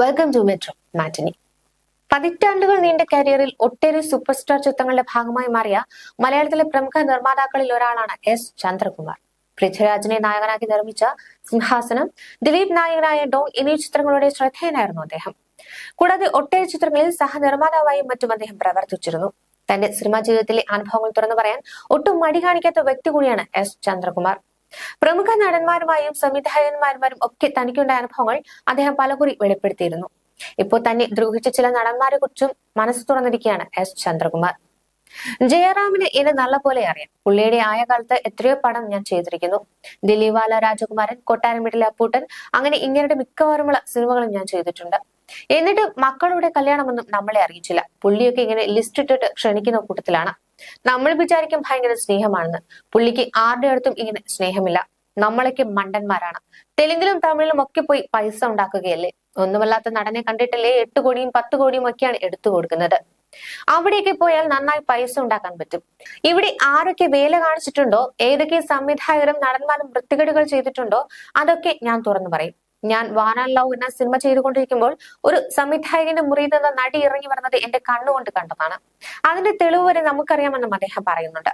Welcome to metro മാറ്റിനി പതിറ്റാണ്ടുകൾ നീണ്ട കരിയറിൽ ഒട്ടേറെ സൂപ്പർ സ്റ്റാർ ചിത്രങ്ങളുടെ ഭാഗമായി മാറിയ മലയാളത്തിലെ പ്രമുഖ നിർമ്മാതാക്കളിൽ ഒരാളാണ് എസ് ചന്ദ്രകുമാർ. പൃഥ്വിരാജിനെ നായകനാക്കി നിർമ്മിച്ച സിംഹാസനം ദിലീപ് നായകനായ ഡോ എന്നീ ചിത്രങ്ങളുടെ ശ്രദ്ധേയനായിരുന്നു അദ്ദേഹം. കൂടാതെ ഒട്ടേറെ ചിത്രങ്ങളിൽ സഹനിർമ്മാതാവായും മറ്റും അദ്ദേഹം പ്രവർത്തിച്ചിരുന്നു. തന്റെ സിനിമാ ജീവിതത്തിലെ അനുഭവങ്ങൾ തുറന്നു പറയാൻ ഒട്ടും മടി കാണിക്കാത്ത വ്യക്തി കൂടിയാണ് എസ് ചന്ദ്രകുമാർ. പ്രമുഖ നടന്മാരുമായും സംവിധായകന്മാരുമാരും ഒക്കെ തനിക്കുണ്ടായ അനുഭവങ്ങൾ അദ്ദേഹം പലകുറി വെളിപ്പെടുത്തിയിരുന്നു. ഇപ്പോൾ തന്നെ ദ്രോഹിച്ച ചില നടന്മാരെ കുറിച്ചും മനസ്സ് തുറന്നിരിക്കുകയാണ് എസ് ചന്ദ്രകുമാർ. ജയറാമിന് എന്നെ നല്ല പോലെ അറിയാം. പുള്ളിയുടെ ആയ കാലത്ത് എത്രയോ പടം ഞാൻ ചെയ്തിരിക്കുന്നു. ദിലീപാല രാജകുമാരൻ കൊട്ടാരം വീട്ടിലെ അപ്പൂട്ടൻ അങ്ങനെ ഇങ്ങനെയുടെ മിക്കവാറുമുള്ള സിനിമകളും ഞാൻ ചെയ്തിട്ടുണ്ട്. എന്നിട്ട് മക്കളുടെ കല്യാണമൊന്നും നമ്മളെ അറിയിച്ചില്ല. പുള്ളിയൊക്കെ ഇങ്ങനെ ലിസ്റ്റ് ഇട്ടിട്ട് ക്ഷണിക്കുന്ന കൂട്ടത്തിലാണ്. നമ്മൾ വിചാരിക്കും ഭയങ്കര സ്നേഹമാണെന്ന്. പുള്ളിക്ക് ആരുടെ അടുത്തും ഇങ്ങനെ സ്നേഹമില്ല. നമ്മളൊക്കെ മണ്ടന്മാരാണ്. തെലുങ്കിലും തമിഴിലും ഒക്കെ പോയി പൈസ ഉണ്ടാക്കുകയല്ലേ? ഒന്നുമല്ലാത്ത നടനെ കണ്ടിട്ടല്ലേ എട്ട് കോടിയും പത്ത് കോടിയും ഒക്കെയാണ് എടുത്തു കൊടുക്കുന്നത്. അവിടെയൊക്കെ പോയാൽ നന്നായി പൈസ ഉണ്ടാക്കാൻ പറ്റും. ഇവിടെ ആരൊക്കെ വേല കാണിച്ചിട്ടുണ്ടോ? ഏതൊക്കെ സംവിധായകരും നടന്മാരും വൃത്തികേടുകൾ ചെയ്തിട്ടുണ്ടോ? അതൊക്കെ ഞാൻ തുറന്നു പറയും. ഞാൻ വാനാൻ ലവ് എന്ന സിനിമ ചെയ്തുകൊണ്ടിരിക്കുമ്പോൾ ഒരു സംവിധായകന്റെ മുറിയിൽ നിന്ന് നടി ഇറങ്ങി വരുന്നത് എന്റെ കണ്ണുകൊണ്ട് കണ്ടതാണ്. അതിന്റെ തെളിവ് വരെ നമുക്കറിയാമെന്നും അദ്ദേഹം പറയുന്നുണ്ട്.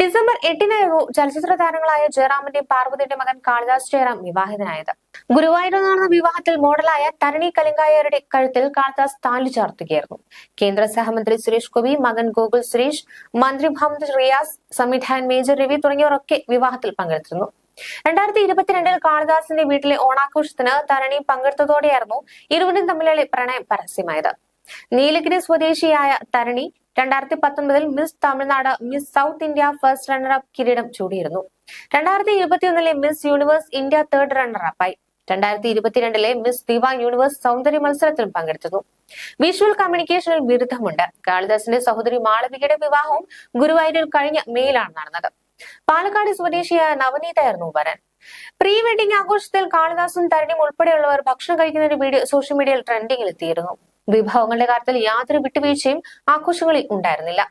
ഡിസംബർ എട്ടിനായിരുന്നു ചലച്ചിത്ര താരങ്ങളായ ജയറാമിന്റെയും പാർവതിയുടെ മകൻ കാളിദാസ് ജയറാം വിവാഹിതനായത്. ഗുരുവായൂരിൽ നടന്ന വിവാഹത്തിൽ മോഡലായ തരണി കലിങ്കായരുടെ കഴുത്തിൽ കാളിദാസ് താലി ചാർത്തുകയായിരുന്നു. കേന്ദ്ര സഹമന്ത്രി സുരേഷ് ഗോപി മകൻ ഗോകുൽ സുരേഷ് മന്ത്രി മുഹമ്മദ് റിയാസ് സംവിധായകൻ മേജർ രവി തുടങ്ങിയവരൊക്കെ വിവാഹത്തിൽ പങ്കെടുത്തിരുന്നു. രണ്ടായിരത്തി ഇരുപത്തിരണ്ടിൽ കാളിദാസിന്റെ വീട്ടിലെ ഓണാഘോഷത്തിന് തരണി പങ്കെടുത്തതോടെയായിരുന്നു ഇരുവരും തമ്മിലുള്ള പ്രണയം പരസ്യമായത്. നീലഗിരി സ്വദേശിയായ തരണി രണ്ടായിരത്തി പത്തൊൻപതിൽ Miss Tamil Nadu Miss South India first runner up കിരീടം ചൂടിയിരുന്നു. രണ്ടായിരത്തി ഇരുപത്തിയൊന്നിലെ Miss Universe India third runner അപ്പായി രണ്ടായിരത്തി ഇരുപത്തിരണ്ടിലെ മിസ് ദിവ യൂണിവേഴ്സ് സൗന്ദര്യ മത്സരത്തിലും പങ്കെടുത്തു. വിഷ്വൽ കമ്മ്യൂണിക്കേഷനിൽ ബിരുദമുണ്ട്. കാളിദാസിന്റെ സഹോദരി മാളവികയുടെ വിവാഹവും ഗുരുവായൂരിൽ കഴിഞ്ഞ മെയിലാണ് നടന്നത്. പാലക്കാട് സ്വദേശിയായ നവനീതായിരുന്നു വരൻ. പ്രീ വെഡിംഗ് ആഘോഷത്തിൽ കാളിദാസും തരണിയും ഉൾപ്പെടെയുള്ളവർ ഭക്ഷണം കഴിക്കുന്ന ഒരു വീഡിയോ സോഷ്യൽ മീഡിയയിൽ ട്രെൻഡിംഗിൽ എത്തിയിരുന്നു വിഭവങ്ങളുടെ കാര്യത്തിൽ യാതൊരു വിട്ടുവീഴ്ചയും ആഘോഷങ്ങളിൽ ഉണ്ടായിരുന്നില്ല.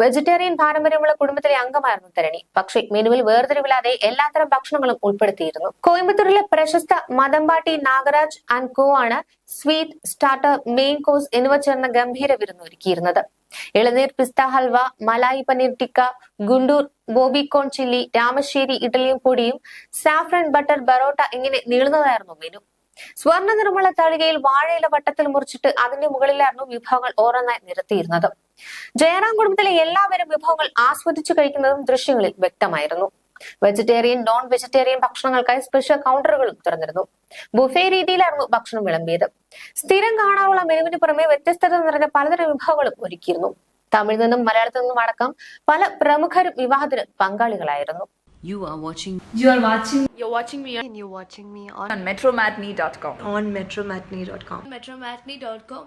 വെജിറ്റേറിയൻ പാരമ്പര്യമുള്ള കുടുംബത്തിലെ അംഗമായിരുന്നു തരണി. പക്ഷേ മെനുവിൽ വേർതിരിവില്ലാതെ എല്ലാത്തരം ഭക്ഷണങ്ങളും ഉൾപ്പെടുത്തിയിരുന്നു. കോയമ്പത്തൂരിലെ പ്രശസ്ത മദമ്പാട്ടി നാഗരാജ് ആൻഡ് കോ ആണ് സ്വീറ്റ് സ്റ്റാർട്ടർ മെയിൻ കോഴ്സ് എന്നിവ ചേർന്ന ഗംഭീര വിരുന്നൊരുക്കിയിരുന്നത്. ഇളനീർ pista halwa malai paneer tikka Guntur baby corn chilli Ramassery ഇഡലിയും പൊടിയും സാഫ്രൻ ബട്ടർ ബറോട്ട ഇങ്ങനെ നീളുന്നതായിരുന്നു മെനു സ്വർണ നിർമ്മല താളികയിൽ വാഴയില വട്ടത്തിൽ മുറിച്ചിട്ട് അതിന്റെ മുകളിലായിരുന്നു വിഭവങ്ങൾ ഓരോന്നായി നിരത്തിയിരുന്നത്. ജയറാം കുടുംബത്തിലെ എല്ലാവരും വിഭവങ്ങൾ ആസ്വദിച്ചു കഴിക്കുന്നതും ദൃശ്യങ്ങളിൽ വ്യക്തമായിരുന്നു. വെജിറ്റേറിയൻ നോൺ വെജിറ്റേറിയൻ ഭക്ഷണങ്ങൾക്കായി സ്പെഷ്യൽ കൗണ്ടറുകളും തുറന്നിരുന്നു ബുഫേ രീതിയിലായിരുന്നു ഭക്ഷണം വിളമ്പിയത് സ്ഥിരം കാണാനുള്ള മെനുവിന് പുറമെ വ്യത്യസ്തത നിറഞ്ഞ പലതരം വിഭവങ്ങളും ഒരുക്കിയിരുന്നു തമിഴിൽ നിന്നും മലയാളത്തിൽ നിന്നും അടക്കം പല പ്രമുഖരും വിവാഹത്തിന് പങ്കാളികളായിരുന്നു You are watching You are watching You're watching me and you're watching me on, on metromatney.com. on metromatney.com. metromatney.com.